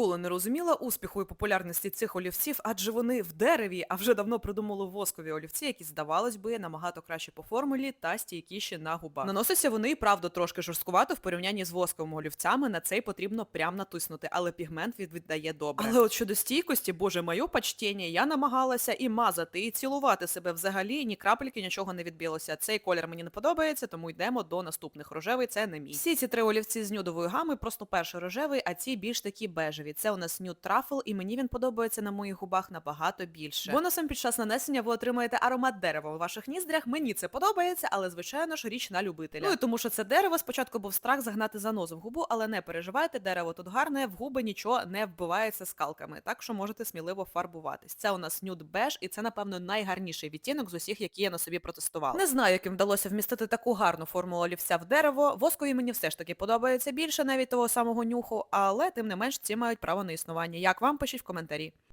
ніколи не розуміла успіху і популярності цих олівців, адже вони в дереві, а вже давно придумали воскові олівці, які, здавалось би, набагато краще по формулі та стійкіші на губах. Наносяться вони, правда, трошки жорсткувато в порівнянні з восковими олівцями. На цей потрібно прям натиснути, але пігмент від віддає добре. Але от щодо стійкості, боже, моє почтення, я намагалася і мазати, і цілувати себе взагалі, ні крапельки нічого не відбілося. Цей колір мені не подобається, тому йдемо до наступних. Рожевий це не мій. Всі ці три олівці з нюдової гами, просто перший рожевий, а ці більш такі бежеві. Це у нас нюд трафл, і мені він подобається на моїх губах набагато більше. Бонусом під час нанесення ви отримаєте аромат дерева у ваших ніздрях. Мені це подобається, але звичайно ж річ на любителя. Ну і тому, що це дерево спочатку був страх загнати занозу в губу, але не переживайте, дерево тут гарне, в губи нічого не вбивається скалками, так що можете сміливо фарбуватись. Це у нас нюд беж, і це, напевно, найгарніший відтінок з усіх, які я на собі протестувала. Не знаю, яким вдалося вмістити таку гарну формулу олівця в дерево. Воскові мені все ж таки подобається більше навіть того самого нюху, але тим не менш ці мають право на існування. Як вам пишіть в коментарі.